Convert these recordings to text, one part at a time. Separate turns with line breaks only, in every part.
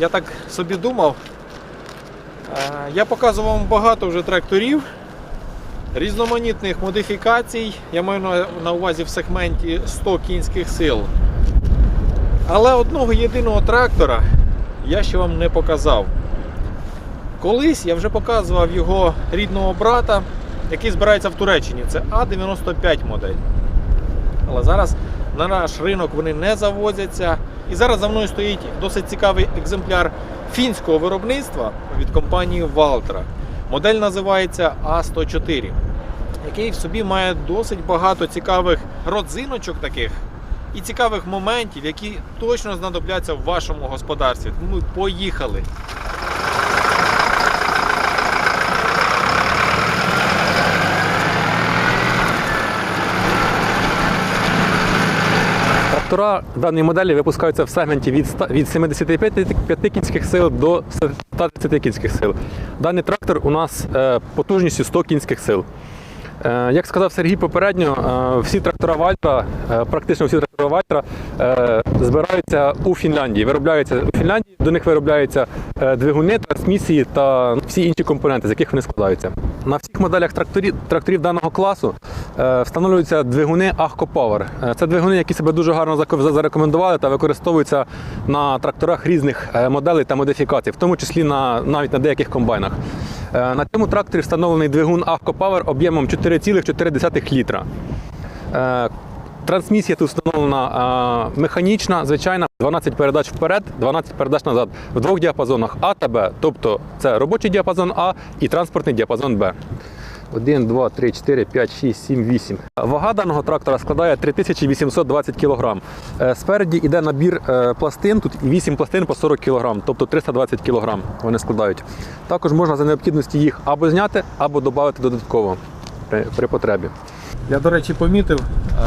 я так собі думав. Е, Я показував вам багато вже тракторів, різноманітних модифікацій. Я маю на, на увазі в сегменті 100 кінських сил. Але одного єдиного трактора я ще вам не показав. Колись я вже показував його рідного брата, який збирається в Туреччині. Це А95 модель. Але зараз на наш ринок вони не завозяться. І зараз за мною стоїть досить цікавий екземпляр фінського виробництва від компанії Valtra. Модель називається А104, який в собі має досить багато цікавих родзиночок таких і цікавих моментів, які точно знадобляться в вашому господарстві. Тому поїхали.
Трактора даної моделі випускаються в сегменті від, від 75 кінських сил до 130 кінських сил. Даний трактор у нас е, потужністю 100 кінських сил. Е, Як сказав Сергій попередньо, е, всі трактора Вальтра, е, практично всі трактора Вальтра збираються у Фінляндії, виробляються у Фінляндії, до них виробляються двигуни, трансмісії та всі інші компоненти, з яких вони складаються. На всіх моделях тракторів, тракторів даного класу встановлюються двигуни Ahco Power. Це двигуни, які себе дуже гарно зарекомендували та використовуються на тракторах різних моделей та модифікацій, в тому числі на, навіть на деяких комбайнах. На цьому тракторі встановлений двигун Ahco Power об'ємом 4,4 літра. Е, Трансмісія тут встановлена е, механічна, звичайна, 12 передач вперед, 12 передач назад в двох діапазонах А та Б. Тобто це робочий діапазон А і транспортний діапазон Б. 1, 2, 3, 4, 5, 6, 7, 8. Вага даного трактора складає 3820 кг. Е, Спереді йде набір пластин, тут 8 пластин по 40 кг, тобто 320 кг вони складають. Також можна за необхідності їх або зняти, або додати додатково при, при потребі.
Я, до речі, помітив,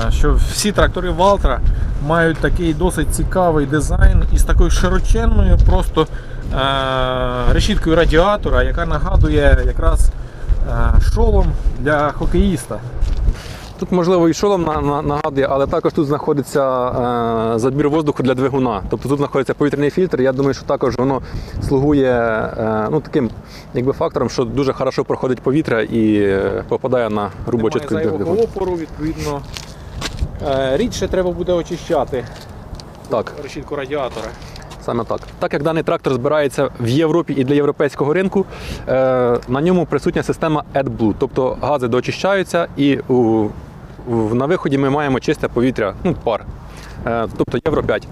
е, що всі трактори Валтра мають такий досить цікавий дизайн із такою широченною просто е, решіткою радіатора, яка нагадує якраз е, шолом для хокеїста.
Тут, можливо, і шолом на- на- нагадує, але також тут знаходиться е, забір воздуху для двигуна. Тобто тут знаходиться повітряний фільтр. Я думаю, що також воно слугує е, ну, таким якби, фактором, що дуже хорошо проходить повітря і е, попадає на грубу
Немає
частку двигуна.
опору, відповідно. Рідше треба буде очищати
Так,
решітку радіатора.
Саме так. Так як даний трактор збирається в Європі і для європейського ринку, е, на ньому присутня система AdBlue, тобто гази доочищаються і у, на виході ми маємо чисте повітря, ну, пар, е, тобто Євро 5.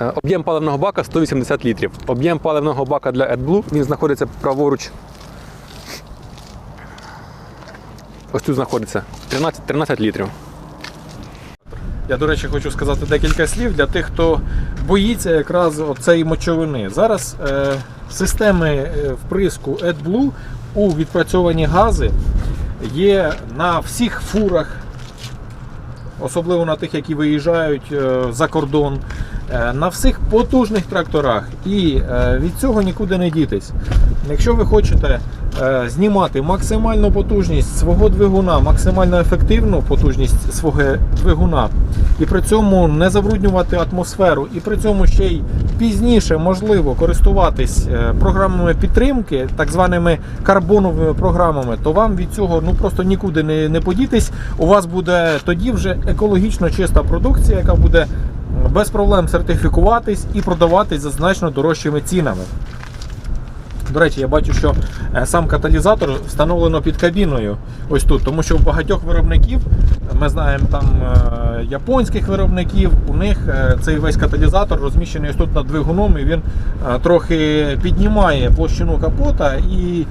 Е, Об'єм паливного бака 180 літрів. Об'єм паливного бака для AdBlue він знаходиться праворуч. Ось тут знаходиться 13, 13 літрів.
Я, до речі, хочу сказати декілька слів для тих, хто боїться якраз цієї мочовини. Зараз е, системи е, вприску AdBlue у відпрацьовані гази є на всіх фурах, особливо на тих, які виїжджають е, за кордон, е, на всіх потужних тракторах. І від цього нікуди не дітись. Якщо ви хочете знімати максимальну потужність свого двигуна, максимально ефективну потужність свого двигуна, і при цьому не забруднювати атмосферу, і при цьому ще й пізніше можливо користуватись е, програмами підтримки, так званими карбоновими програмами, то вам від цього ну просто нікуди не, не подітись. У вас буде тоді вже екологічно чиста продукція, яка буде без проблем сертифікуватись і продаватись за значно дорожчими цінами. До речі, я бачу, що е, сам каталізатор встановлено під кабіною. Ось тут, тому що у багатьох виробників, ми знаємо там е, японських виробників, у них е, цей весь каталізатор розміщений ось тут над двигуном, і він трохи піднімає площину капота і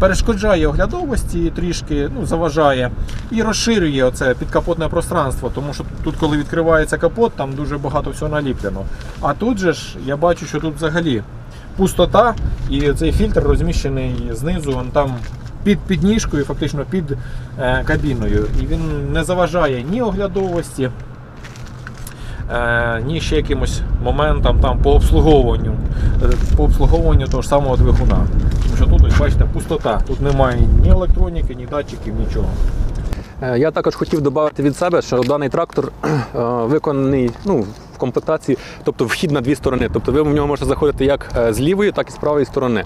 перешкоджає оглядовості трішки, ну, заважає і розширює оце підкапотне пространство, тому що тут, коли відкривається капот, там дуже багато всього наліплено. А тут же ж я бачу, що тут взагалі пустота, і цей фільтр розміщений знизу, он там під підніжкою, фактично під е, кабіною. І він не заважає ні оглядовості, е, ні ще якимось моментам там по обслуговуванню, е, по обслуговуванню того ж самого двигуна. Тому що тут, ось бачите, пустота. Тут немає ні електроніки, ні датчиків, нічого.
Е, Я також хотів додати від себе, що даний трактор е, виконаний ну, комплектації, тобто вхід на дві сторони. Тобто ви в нього можете заходити як е, з лівої, так і з правої сторони.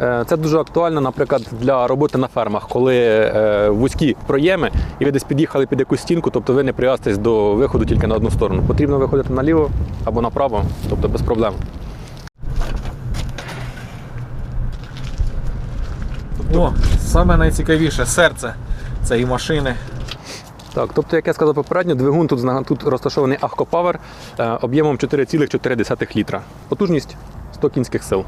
Е, Це дуже актуально, наприклад, для роботи на фермах, коли е, вузькі проєми, і ви десь під'їхали під якусь стінку, тобто ви не прив'язуєтесь до виходу тільки на одну сторону. Потрібно виходити наліво або направо, тобто без проблем.
О, саме найцікавіше серце цієї машини.
Так, тобто, як я сказав попередньо, двигун тут, тут розташований Power е, об'ємом 4,4 літра. Потужність 100 кінських сил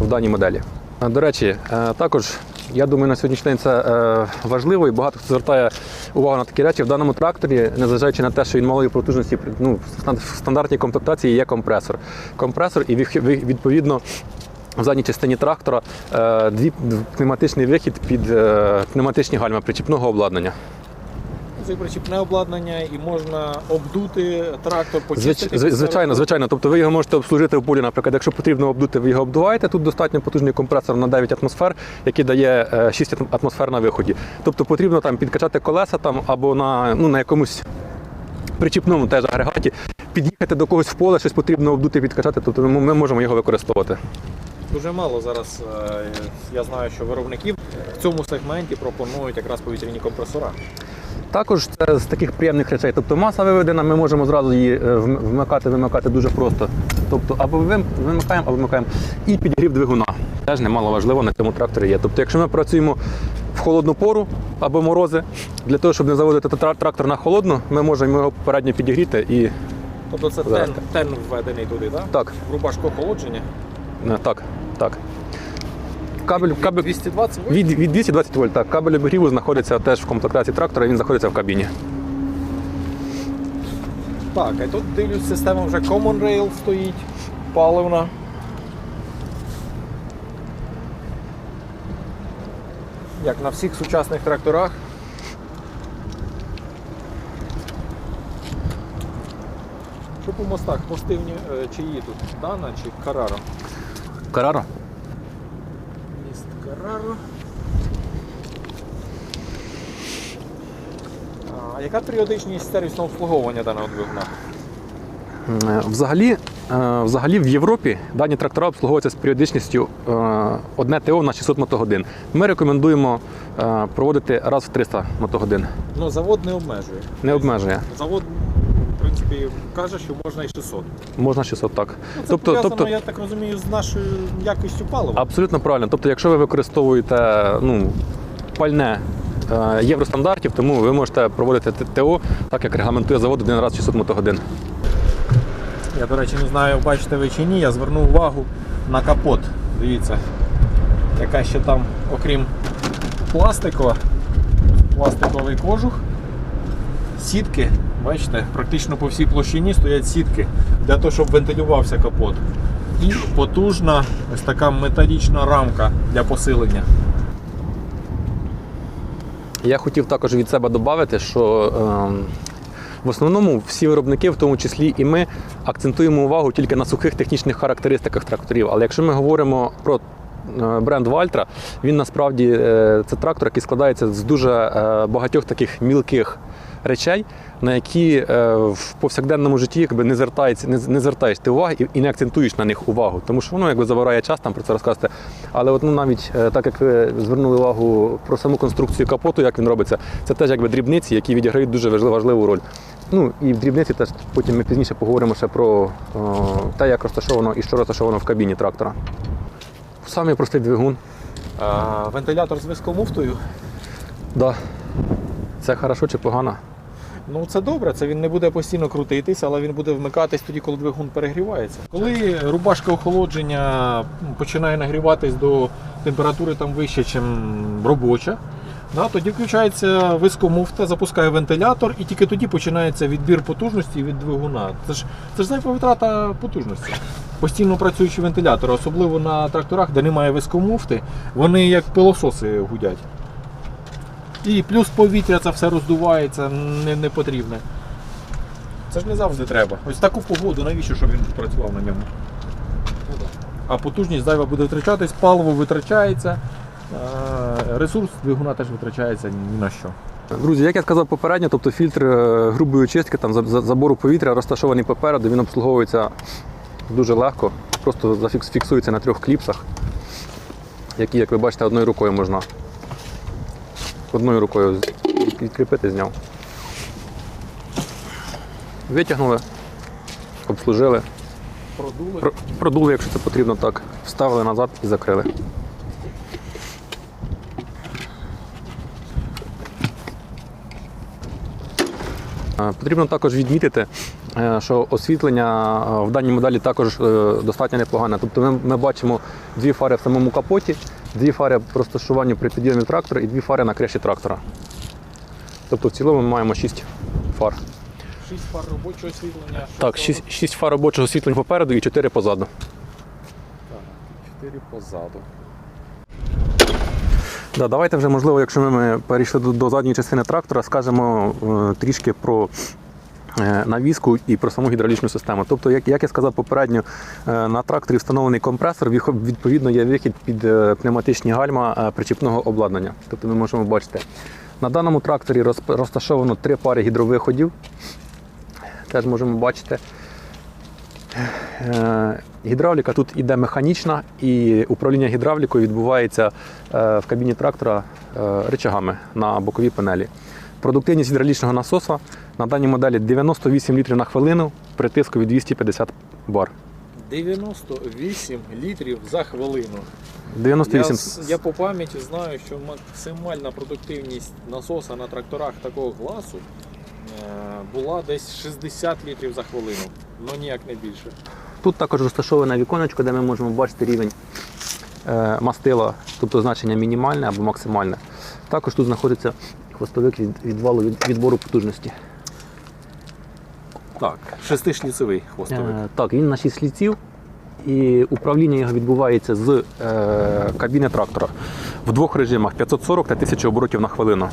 в даній моделі. Е, До речі, е, також я думаю, на сьогоднішній день це важливо і багато хто звертає увагу на такі речі. В даному тракторі, незважаючи на те, що він малої потужності, ну, в стандартній комплектації є компресор. Компресор і відповідно. В задній частині трактора дві пневматичний вихід під пневматичні гальма причіпного обладнання.
Це причіпне обладнання і можна обдути трактор,
Звич,
почистити.
зв- звичайно, звичайно. Тобто ви його можете обслужити в полі, наприклад, якщо потрібно обдути, ви його обдуваєте. Тут достатньо потужний компресор на 9 атмосфер, який дає е, 6 атмосфер на виході. Тобто потрібно там підкачати колеса там або на, ну, на якомусь причіпному теж агрегаті, під'їхати до когось в поле, щось потрібно обдути, підкачати, тобто ми, ми можемо його використовувати.
Дуже мало зараз. е, Я знаю, що виробників в цьому сегменті пропонують якраз повітряні компресора.
Також це з таких приємних речей. Тобто маса виведена, ми можемо зразу її е, вмикати, вимикати дуже просто. Тобто або вимикаємо, або вимикаємо. І підігрів двигуна. Теж немало важливо на цьому тракторі є. Тобто, якщо ми працюємо в холодну пору або морози, для того, щоб не заводити трактор на холодну, ми можемо його попередньо підігріти і
Тобто це тен, тен введений туди, так?
так,
Рубашко охолодження.
е, так, так. Кабель, кабель,
220 вольт?
від, від 220 вольт, так, кабель обігріву знаходиться теж в комплектації трактора, він знаходиться в кабіні.
Так, а тут дивлюсь, система вже Common Rail стоїть, паливна. Як на всіх сучасних тракторах. Що по мостах? Мости в ні- е, чиї тут? Дана чи Караро?
Караро?
Караро. А яка періодичність сервісного обслуговування даного двигуна?
Е, Взагалі, е, взагалі в Європі дані трактора обслуговуються з періодичністю е, одне ТО на 600 мотогодин. Ми рекомендуємо е, проводити раз в 300 мотогодин.
Ну, завод не обмежує.
Не обмежує.
Завод, каже, що можна і 600.
Можна 600 так.
Ну, це
Тобто,
пов'язано,
тобто
я так розумію, з нашою якістю палива.
абсолютно правильно. Тобто, якщо ви використовуєте ну, пальне е, євростандартів, тому ви можете проводити ТО так, як регламентує завод один раз в 600 мотогодин.
Я, до речі, не знаю, бачите ви чи ні, я звернув увагу на капот. Дивіться, яка ще там, окрім пластикова, пластиковий кожух, сітки, бачите, практично по всій площині стоять сітки для того, щоб вентилювався капот. І потужна ось така металічна рамка для посилення.
Я хотів також від себе додати, що ем, в основному всі виробники, в тому числі і ми, акцентуємо увагу тільки на сухих технічних характеристиках тракторів. Але якщо ми говоримо про е, бренд Вальтра, він насправді е, це трактор, який складається з дуже е, багатьох таких мілких речей, на які е, в повсякденному житті якби не звертається, не, не звертаєш ти уваги і, і не акцентуєш на них увагу, тому що воно якби забирає час там про це розказати. Але от, ну, навіть е, так як ви звернули увагу про саму конструкцію капоту, як він робиться, це теж якби дрібниці, які відіграють дуже важливу роль. Ну і в дрібниці теж потім ми пізніше поговоримо ще про о, те, як розташовано і що розташовано в кабіні трактора. Самий простий двигун.
А, вентилятор з вискомуфтою.
Да. Це хорошо чи погано?
Ну це добре, це він не буде постійно крутитись, але він буде вмикатись тоді, коли двигун перегрівається. Коли рубашка охолодження починає нагріватись до температури там вище, ніж робоча, да, тоді включається вискомуфта, запускає вентилятор і тільки тоді починається відбір потужності від двигуна. Це ж це ж зайва витрата потужності. Постійно працюючі вентилятори, особливо на тракторах, де немає вискомуфти, вони як пилососи гудять. І плюс повітря це все роздувається, не, не потрібне. Це ж не завжди треба. Ось таку погоду, навіщо, щоб він працював на ньому? А потужність зайва буде витрачатись, паливо витрачається, ресурс двигуна теж витрачається ні на що.
Друзі, як я сказав попередньо, тобто фільтр е, грубої очистки, там за- за- забору повітря розташований попереду, він обслуговується дуже легко, просто фіксується на трьох кліпсах, які, як ви бачите, одною рукою можна. Одною рукою відкріпити, зняв. Витягнули, обслужили,
Продули.
про- продули, якщо це потрібно, так, вставили назад і закрили. Е, Потрібно також відмітити, е, що освітлення е, в даній моделі також достатньо непогане. Тобто ми, ми бачимо дві фари в самому капоті, дві фари по розташуванню при підйомі трактора і дві фари на криші трактора. Тобто в цілому ми маємо 6 фар.
Шість пар робочого освітлення.
Так, 6, 6 фар робочого освітлення попереду і 4 позаду.
Чотири позаду.
Да, давайте вже, можливо, якщо ми перейшли до, до задньої частини трактора, скажемо е, трішки про е, навіску і про саму гідравлічну систему. Тобто, як, як я сказав попередньо, е, на тракторі встановлений компресор, відповідно є вихід під е, пневматичні гальма причіпного обладнання. Тобто ми можемо бачити. На даному тракторі розташовано три пари гідровиходів. Теж можемо бачити. Гідравліка тут іде механічна, і управління гідравлікою відбувається в кабіні трактора рычагами на боковій панелі. Продуктивність гідравлічного насоса на даній моделі 98 літрів на хвилину при тиску від 250 бар.
98 літрів за хвилину.
98
Я, я по пам'яті знаю, що максимальна продуктивність насоса на тракторах такого класу е, була десь 60 літрів за хвилину. Ну ніяк не більше.
Тут також розташоване віконечко, де ми можемо бачити рівень е, мастила, тобто значення мінімальне або максимальне. Також тут знаходиться хвостовик від відвалу від відбору потужності.
Так, шестишліцевий хвостовик.
Е, Так, він на 6 слідців, і управління його відбувається з е, кабіни трактора в двох режимах 540 та 1000 оборотів на хвилину.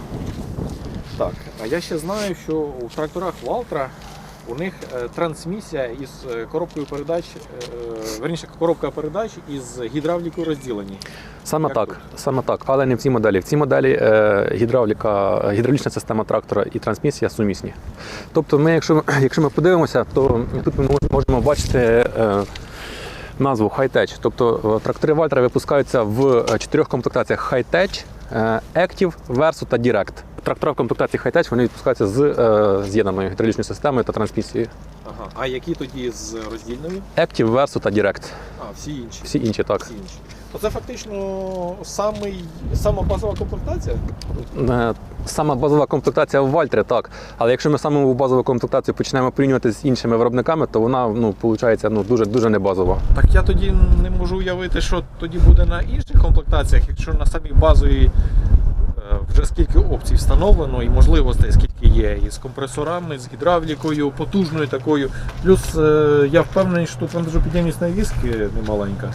Так, а я ще знаю, що у тракторах Валтра у них е, трансмісія із е, коробкою передач, е, верніше, коробка передач із гідравлікою розділені.
Саме
Як
так,
тут?
саме так, але не в цій моделі. В цій моделі гідравліка, гідравлічна система трактора і трансмісія сумісні. Тобто, ми, якщо, якщо ми подивимося, то тут ми можемо бачити назву High-Tech. Тобто трактори Вальтера випускаються в чотирьох комплектаціях High-Tech, е, Active, Verso та Direct. Трактора в комплектації High-Tech вони відпускаються з е, з'єднаною гідравлічною системою та трансмісією.
Ага. А які тоді з роздільною?
Active, Verso та Direct.
А, всі інші.
Всі інші так.
Всі інші. Оце фактично самий, сама базова комплектація.
Е, Сама базова комплектація в Вальтрі, так. Але якщо ми саму базову комплектацію почнемо порівнювати з іншими виробниками, то вона ну, виходить ну, дуже, дуже не базова.
Так я тоді не можу уявити, що тоді буде на інших комплектаціях, якщо на самій базовій вже скільки опцій встановлено і можливостей скільки є, і з компресорами, з гідравлікою, потужною такою. Плюс е, я впевнений, що тут вантажопідємність навіски немаленька.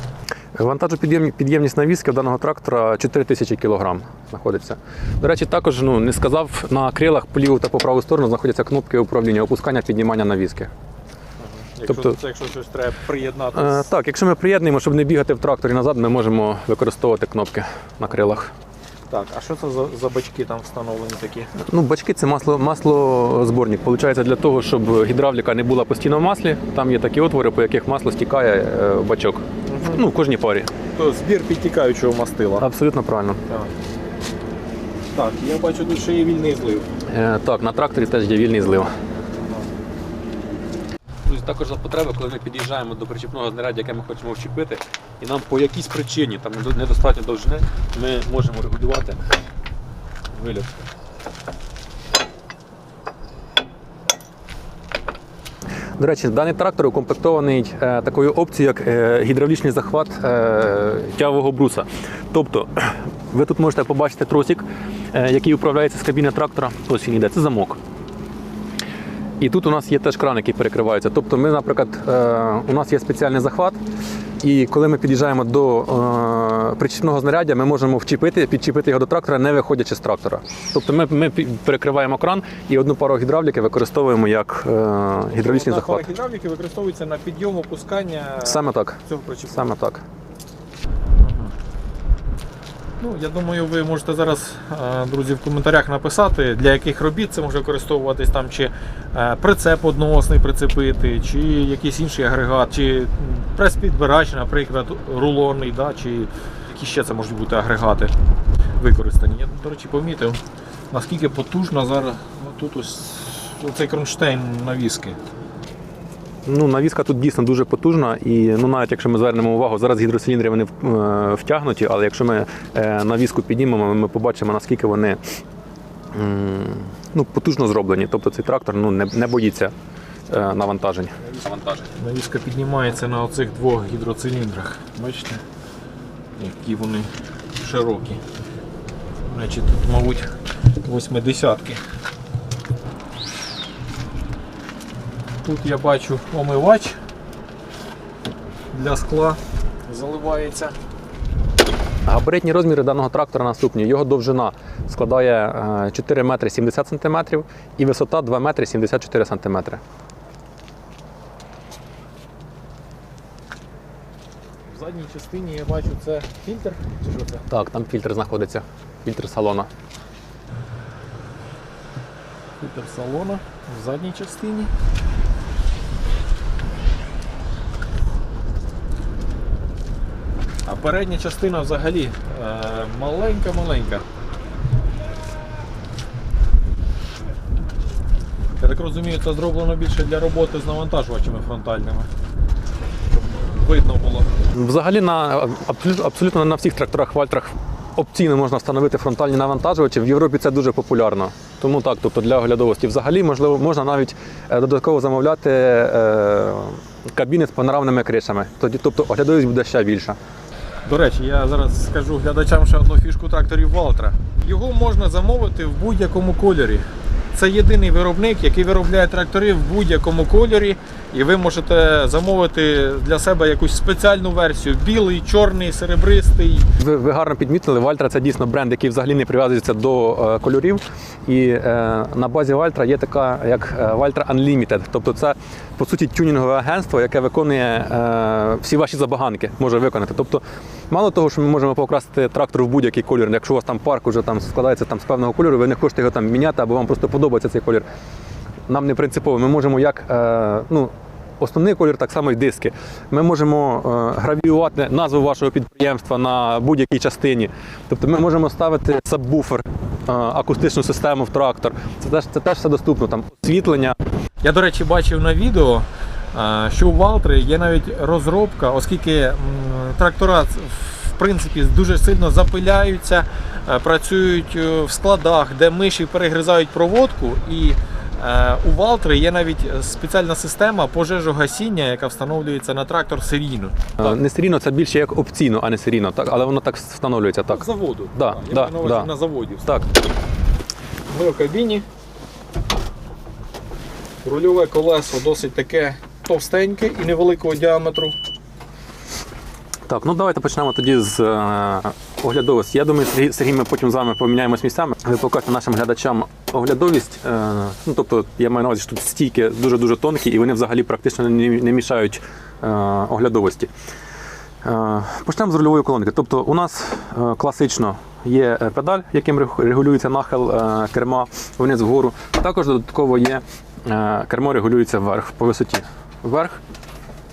Вантажопідємність навіски даного трактора 4000 кг знаходиться. До речі, також ну, не сказав, на крилах по ліву та по праву сторону знаходяться кнопки управління, опускання, піднімання навіски.
Якщо,
Тобто-
це, якщо щось треба приєднати.
Е, так, якщо ми приєднуємо, щоб не бігати в тракторі назад, ми можемо використовувати кнопки на крилах.
Так, а що це за, за бачки там встановлені такі?
Ну, бачки це масло, маслозборник. Получається для того, щоб гідравліка не була постійно в маслі. Там є такі отвори, по яких масло стікає е, в бачок. Ну, в кожній парі.
То збір підтікаючого мастила.
Абсолютно правильно.
Так. так, я бачу, тут ще є вільний злив.
Е, так, на тракторі теж є вільний злив. Друзі, також за потреби, коли ми під'їжджаємо до причіпного знаряддя, яке ми хочемо вчепити, і нам по якійсь причині там недостатньо довжини, ми можемо регулювати виліт. До речі, даний трактор укомплектований е, такою опцією, як е, гідравлічний захват е, тявового бруса. Тобто, ви тут можете побачити тросик, е, який управляється з кабіни трактора. Ось він йде, це замок. І тут у нас є теж кран, який перекривається. Тобто, ми, наприклад, е, у нас є спеціальний захват, і коли ми під'їжджаємо до е, причіпного знаряддя, ми можемо вчепити, підчепити його до трактора, не виходячи з трактора. Тобто ми, ми перекриваємо кран і одну пару гідравліки використовуємо як е, гідравлічний захват.
пара гідравліки використовується на підйом опускання
Саме так.
цього причіпу.
Саме так.
Ну, я думаю, ви можете зараз, е, друзі, в коментарях написати, для яких робіт це може використовуватись там, чи е, прицеп одноосний прицепити, чи якийсь інший агрегат, чи прес-підбирач, наприклад, рулонний, да, чи які ще це можуть бути агрегати використані. Я, до речі, помітив, наскільки потужно зараз тут ось цей кронштейн навіски.
Ну, навіска тут дійсно дуже потужна, і ну, навіть якщо ми звернемо увагу, зараз гідроциліндри вони е, втягнуті, але якщо ми е, навіску піднімемо, ми побачимо, наскільки вони ну, потужно зроблені. Тобто цей трактор ну, не, не боїться е, навантажень.
Навіска піднімається на оцих двох гідроциліндрах. Бачите? Які вони широкі. Значить, тут, мабуть, восьмидесятки. Тут я бачу омивач для скла заливається.
Габаритні розміри даного трактора наступні. Його довжина складає е, 4 метри 70 сантиметрів і висота 2 метри 74 сантиметри.
В задній частині я бачу це фільтр. Чи що це?
Так, там фільтр знаходиться, фільтр салона.
Фільтр салона в задній частині. Передня частина взагалі маленька-маленька. Я так розумію, це зроблено більше для роботи з навантажувачами фронтальними. Щоб видно було.
Взагалі на абсолютно, абсолютно на всіх тракторах вальтрах опційно можна встановити фронтальні навантажувачі. В Європі це дуже популярно. Тому так, тобто для оглядовості. Взагалі, можливо, можна навіть е, додатково замовляти е, кабіни з панорамними кришами. Тобто, оглядовість буде ще більша.
До речі, я зараз скажу глядачам ще одну фішку тракторів Валтра. Його можна замовити в будь-якому кольорі. Це єдиний виробник, який виробляє трактори в будь-якому кольорі, і ви можете замовити для себе якусь спеціальну версію: білий, чорний, серебристий.
Ви, ви гарно підмітили, Вальтра це дійсно бренд, який взагалі не прив'язується до е, кольорів. І е, на базі Вальтра є така, як е, Valtra Unlimited. Тобто це по суті тюнінгове агентство, яке виконує е, всі ваші забаганки, може виконати. Тобто, мало того, що ми можемо покрасити трактор в будь-який колір. Якщо у вас там парк уже там складається там з певного кольору, ви не хочете його там міняти, або вам просто подобається цей колір. Нам не принципово. Ми можемо як е, ну, основний колір, так само і диски. Ми можемо е, гравіювати назву вашого підприємства на будь-якій частині. Тобто ми можемо ставити сабвуфер, е, акустичну систему в трактор. Це теж, це теж все доступно. Там освітлення.
Я, до речі, бачив на відео, е, що у Валтри є навіть розробка, оскільки трактора в принципі дуже сильно запиляються, працюють в складах, де миші перегризають проводку. І у Валтри є навіть спеціальна система пожежогасіння, яка встановлюється на трактор серійно.
Е, Не серійно, це більше як опційно, а не серійно. Так, але воно так встановлюється. Так.
З заводу.
Да,
Я
да,
маю
да.
на заводі.
Так.
Ми в кабіні. Рульове колесо досить таке товстеньке і невеликого діаметру.
Так, ну давайте почнемо тоді з е, оглядовості. Я думаю, Сергій, Сергій, ми потім з вами поміняємось місцями. Ви покажете нашим глядачам оглядовість. Е, ну, тобто, я маю на увазі, що тут стійки дуже-дуже тонкі, і вони взагалі практично не, не мішають е, оглядовості. Е, Почнемо з рульової колонки. Тобто, у нас е, класично є е, педаль, яким регулюється нахил е, керма вниз вгору. Також додатково є е, кермо регулюється вверх по висоті. Вверх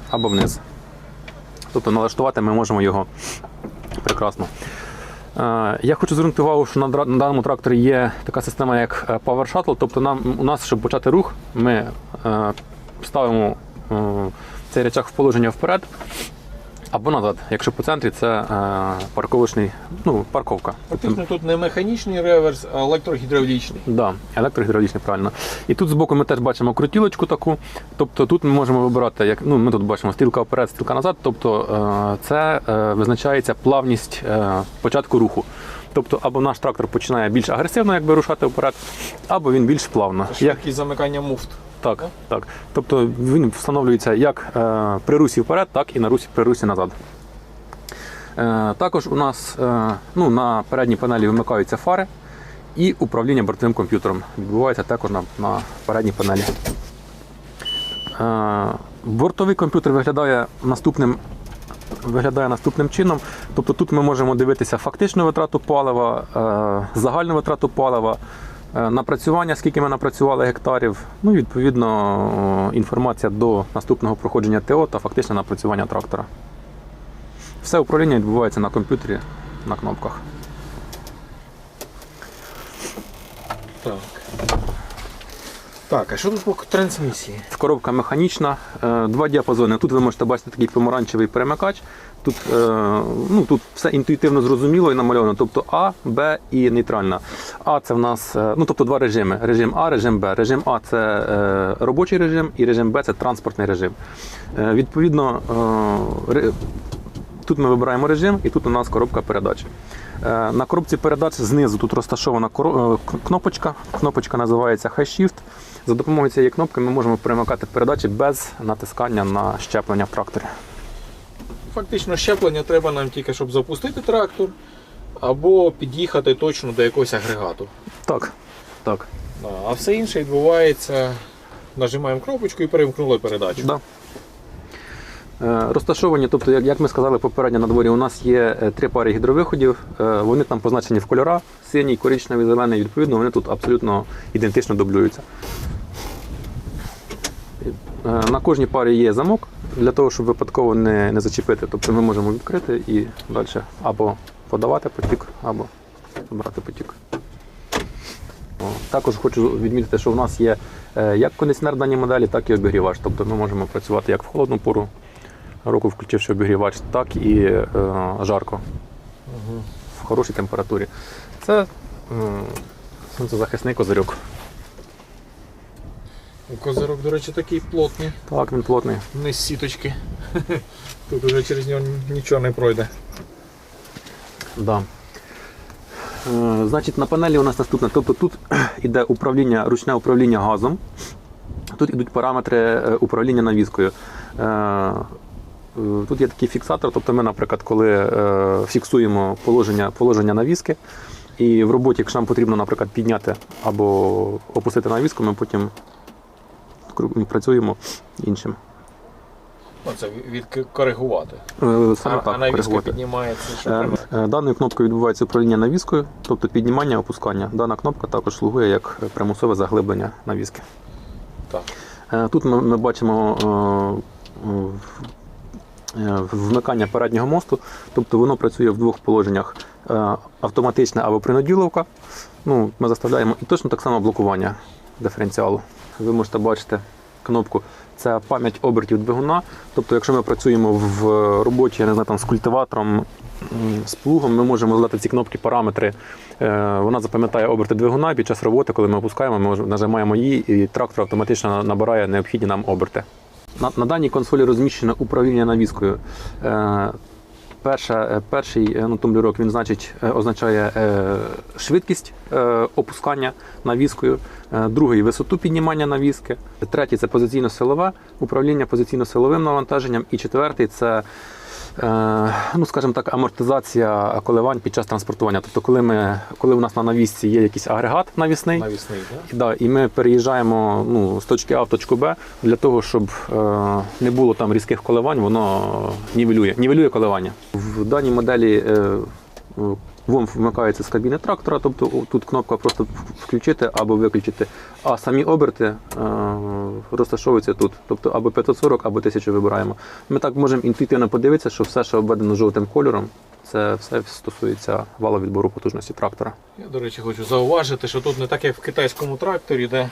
або вниз. Тобто налаштувати ми можемо його прекрасно. Е, Я хочу звернути увагу, що на даному тракторі є така система, як е, Power Shuttle. Тобто нам, у нас, щоб почати рух, ми е, ставимо цей речах в положення вперед або назад. Якщо по центрі це е, парковочний, ну, парковка.
Фактично тут не механічний реверс, а електрогідравлічний.
Да, електрогідравлічний, правильно. І тут збоку ми теж бачимо крутілочку таку. Тобто тут ми можемо вибирати, як ну ми тут бачимо стрілка вперед, стрілка назад. Тобто е, це е, визначається плавність е, початку руху. Тобто або наш трактор починає більш агресивно якби рушати вперед, або він більш плавно. Як,
Швидкість замикання муфт.
так, так. Тобто він встановлюється як е, при русі вперед, так і на русі при русі назад. Е, також у нас е, ну, на передній панелі вимикаються фари і управління бортовим комп'ютером відбувається також на, на передній панелі. Е, бортовий комп'ютер виглядає наступним виглядає наступним чином. Тобто тут ми можемо дивитися фактичну витрату палива, е, загальну витрату палива, е, напрацювання, скільки ми напрацювали гектарів. Ну, і, відповідно, е, інформація до наступного проходження ТО та фактичне напрацювання трактора. Все управління відбувається на комп'ютері на кнопках.
Так. Так, а що тут по трансмісії?
Коробка механічна, е, два діапазони. Тут ви можете бачити такий помаранчевий перемикач. Тут, е, ну, тут все інтуїтивно зрозуміло і намальовано. Тобто А, Б і нейтральна. А це в нас, е, ну тобто два режими: режим А, режим Б. Режим А це робочий режим, і режим Б це транспортний режим. Відповідно, Тут ми вибираємо режим, і тут у нас коробка передач. На коробці передач знизу тут розташована кнопочка. Кнопочка називається High Shift. За допомогою цієї кнопки ми можемо перемикати передачі без натискання на щеплення в тракторі.
Фактично щеплення треба нам тільки, щоб запустити трактор або під'їхати точно до якогось агрегату.
Так. Так.
А все інше відбувається. Нажимаємо кнопочку і перемкнули передачу.
Да. Е, Розташовані, тобто, як, ми сказали попередньо на дворі, у нас є е, три пари гідровиходів. Е, Вони там позначені в кольора: синій, коричневий, зелений. Відповідно, вони тут абсолютно ідентично дублюються. Е, На кожній парі є замок для того, щоб випадково не, не зачепити. Тобто ми можемо відкрити і далі або подавати потік, або брати потік. О, Також хочу відмітити, що в нас є е, як кондиціонер в даній моделі, так і обігрівач. Тобто ми можемо працювати як в холодну пору року, включивши обігрівач, так і е, жарко в хорошій температурі. Це м, сонцезахисний козирьок.
Козирок, до речі, такий плотний,
Так, він плотний.
не з сіточки. Тут уже через нього нічого не пройде.
Да. Е, Значить, на панелі у нас наступне. Тобто тут іде управління, ручне управління газом. Тут ідуть параметри е, управління навіскою. Е, Тут є такий фіксатор, тобто ми, наприклад, коли фіксуємо положення, положення навіски, і в роботі, якщо нам потрібно, наприклад, підняти або опустити навіску, ми потім працюємо іншим.
Ну, це відкоригувати.
Е, Саме
А,
так
а навіска
коригувати.
піднімається. Що
Е, е, Даною кнопкою відбувається управління навіскою, тобто піднімання, опускання. Дана кнопка також слугує як примусове заглиблення навіски.
Так.
Тут ми, ми бачимо вмикання переднього мосту, тобто воно працює в двох положеннях: автоматичне або принуділовка. Ну, ми заставляємо і точно так само блокування диференціалу. Ви можете бачити кнопку. Це пам'ять обертів двигуна. Тобто, якщо ми працюємо в роботі, я не знаю, там, з культиватором, з плугом, ми можемо задати ці кнопки параметри. Е, Вона запам'ятає оберти двигуна. Під час роботи, коли ми опускаємо, ми нажимаємо її, і трактор автоматично набирає необхідні нам оберти. На, на даній консолі розміщено управління навіскою. Перша, е, перший е, ну, він значить, е, означає швидкість опускання навіскою, другий висоту піднімання навіски, третій це позиційно-силове управління позиційно-силовим навантаженням, і четвертий це ну, скажімо так, амортизація коливань під час транспортування. Тобто, коли, ми, коли у нас на навісці є якийсь агрегат навісний,
Навісний, да?
і, да, і ми переїжджаємо ну, з точки А в точку Б для того, щоб е, не було там різких коливань, воно нівелює, нівелює коливання. В даній моделі е, е, ВОМ вмикається з кабіни трактора, тобто тут кнопка просто включити або виключити, а самі оберти е, розташовуються тут. Тобто або 540, або 1000 вибираємо. Ми так можемо інтуїтивно подивитися, що все, що обведено жовтим кольором, це все стосується валовідбору потужності трактора.
Я, до речі, хочу зауважити, що тут не так, як в китайському тракторі, де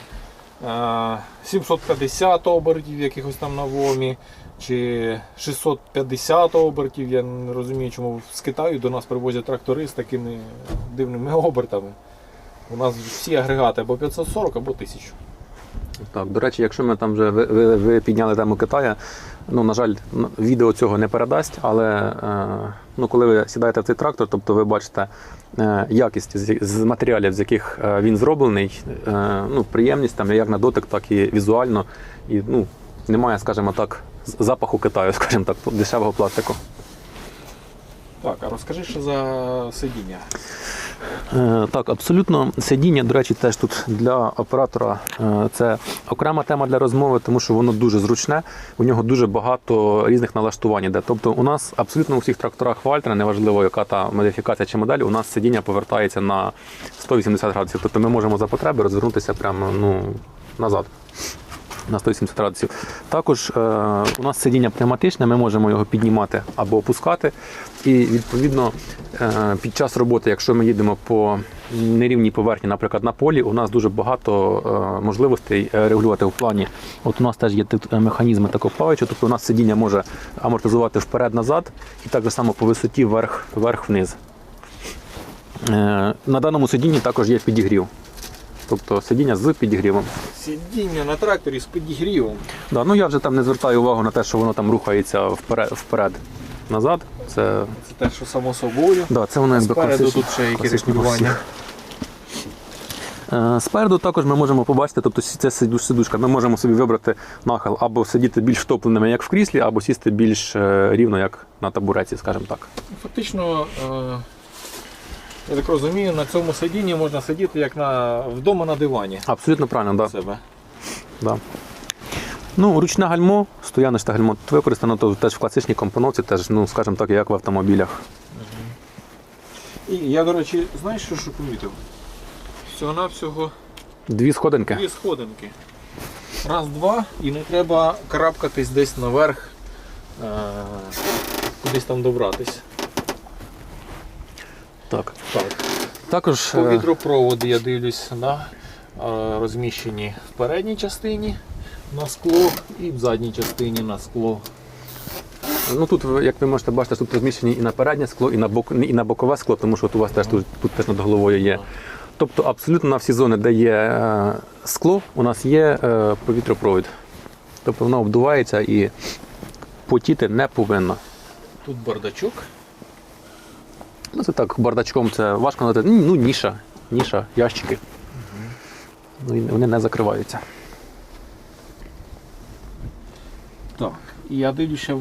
е, 750 обертів якихось там на вомі, чи 650 обертів. Я не розумію, чому з Китаю до нас привозять трактори з такими дивними обертами. У нас всі агрегати або 540, або 1000.
Так, до речі, якщо ми там вже ви, ви, ви підняли тему Китая, ну на жаль, відео цього не передасть, але е, ну, коли ви сідаєте в цей трактор, тобто ви бачите е, якість з, з матеріалів, з яких е, він зроблений, е, ну, приємність там як на дотик, так і візуально. І ну, немає, скажімо так, запаху Китаю, скажімо так, дешевого пластику.
Так, а розкажи, що за сидіння.
Е, Так, абсолютно сидіння, до речі, теж тут для оператора е, це окрема тема для розмови, тому що воно дуже зручне. У нього дуже багато різних налаштувань іде. Тобто, у нас абсолютно у всіх тракторах Вальтера, неважливо, яка та модифікація чи модель, у нас сидіння повертається на 180 градусів. Тобто ми можемо за потреби розвернутися прямо ну, назад. На 180 градусів. Також е, у нас сидіння пневматичне, ми можемо його піднімати або опускати. І відповідно е, під час роботи, якщо ми їдемо по нерівній поверхні, наприклад, на полі, у нас дуже багато е, можливостей е, регулювати в плані. От у нас теж є е, механізми такого плаваючого, тобто у нас сидіння може амортизувати вперед-назад і так само по висоті вверх- вверх-вниз. Е, на даному сидінні також є підігрів. Тобто сидіння з підігрівом.
Сидіння на тракторі з підігрівом.
Да, ну я вже там не звертаю увагу на те, що воно там рухається вперед, вперед назад. Це,
Це те, що само собою.
да, це воно якби
якісь
класичне
регулювання.
Е, Спереду також ми можемо побачити, тобто це сидушка. Ми можемо собі вибрати нахил або сидіти більш втопленими, як в кріслі, або сісти більш е, рівно, як на табуреці, скажімо так.
Фактично, е, я так розумію, на цьому сидінні можна сидіти як на, вдома на дивані.
Абсолютно правильно, так.
себе.
Да. Ну, ручне гальмо, стояночне гальмо тут використано то теж в класичній компоновці, теж, ну, скажімо так, як в автомобілях.
І я, до речі, знаєш, що, що помітив? Всього-навсього
Дві сходинки.
дві сходинки. Раз, два, і не треба карабкатись десь наверх, е, кудись там добратись.
Так.
Так.
Також е,
Повітропроводи, я дивлюсь, да, е, розміщені в передній частині на скло і в задній частині на скло.
Ну тут, як ви можете бачити, тут розміщені і на переднє скло, і на бок, і на бокове скло, тому що от у вас теж тут, тут теж над головою є. Тобто абсолютно на всі зони, де є е, скло, у нас є е, повітропровід. Тобто воно обдувається і потіти не повинно.
Тут бардачок.
Ну це так, бардачком це важко надати. Ну, ніша, ніша, ящики. Ну, вони не закриваються.
Так. І я дивлюся,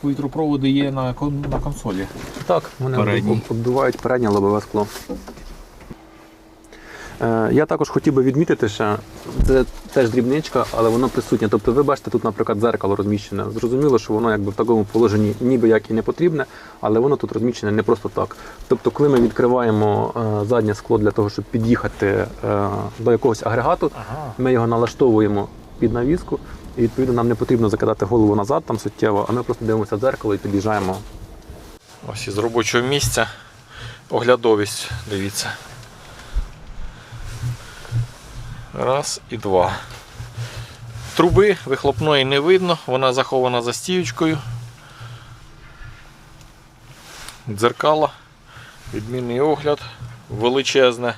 повітропроводи є на, кон- на консолі.
Так, вони
Передній.
оббивають переднє лобове скло. Е, Я також хотів би відмітити, що це теж дрібничка, але воно присутнє. Тобто, ви бачите, тут, наприклад, дзеркало розміщене. Зрозуміло, що воно якби в такому положенні ніби як і не потрібне, але воно тут розміщене не просто так. Тобто, коли ми відкриваємо е, заднє скло для того, щоб під'їхати е, до якогось агрегату,
Ага.
ми його налаштовуємо під навіску, і відповідно нам не потрібно закидати голову назад там суттєво, а ми просто дивимося в дзеркало і під'їжджаємо
Ось із робочого місця. Оглядовість, дивіться. Раз і два. Труби вихлопної не видно, вона захована за стіючкою. Дзеркала, відмінний огляд, величезне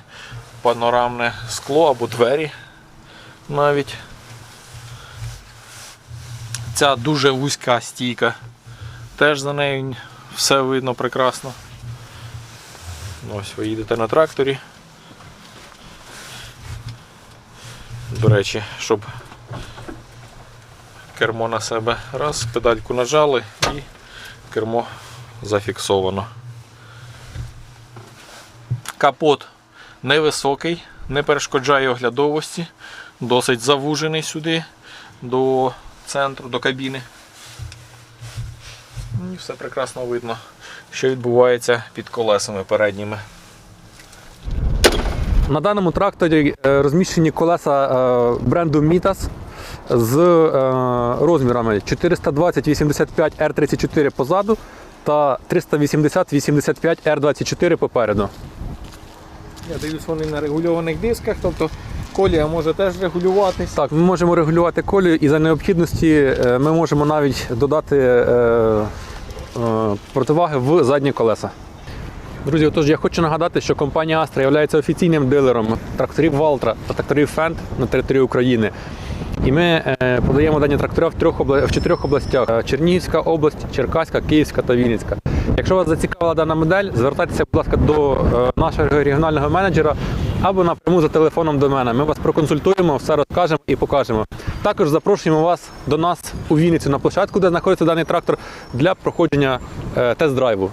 панорамне скло або двері навіть. Ця дуже вузька стійка. Теж за нею все видно прекрасно. Ось ви їдете на тракторі. До речі, щоб кермо на себе раз, педальку нажали і кермо зафіксовано. Капот невисокий, не перешкоджає оглядовості, досить завужений сюди до центру, до кабіни. І все прекрасно видно, що відбувається під колесами передніми.
На даному тракторі е, розміщені колеса е, бренду Mitas з е, розмірами 420-85 R34 позаду та 380-85 R24 попереду.
Я дивлюсь, вони на регульованих дисках, тобто колія може теж регулюватись.
Так, ми можемо регулювати колію і за необхідності ми можемо навіть додати противаги в задні колеса. Друзі, отож я хочу нагадати, що компанія Astra є офіційним дилером тракторів Valtra та тракторів Fendt на території України. І ми е, подаємо дані трактори в, трьох в чотирьох областях: Чернігівська область, Черкаська, Київська та Вінницька. Якщо вас зацікавила дана модель, звертайтеся, будь ласка, до е, нашого регіонального менеджера або напряму за телефоном до мене. Ми вас проконсультуємо, все розкажемо і покажемо. Також запрошуємо вас до нас у Вінницю на площадку, де знаходиться даний трактор, для проходження е, тест-драйву.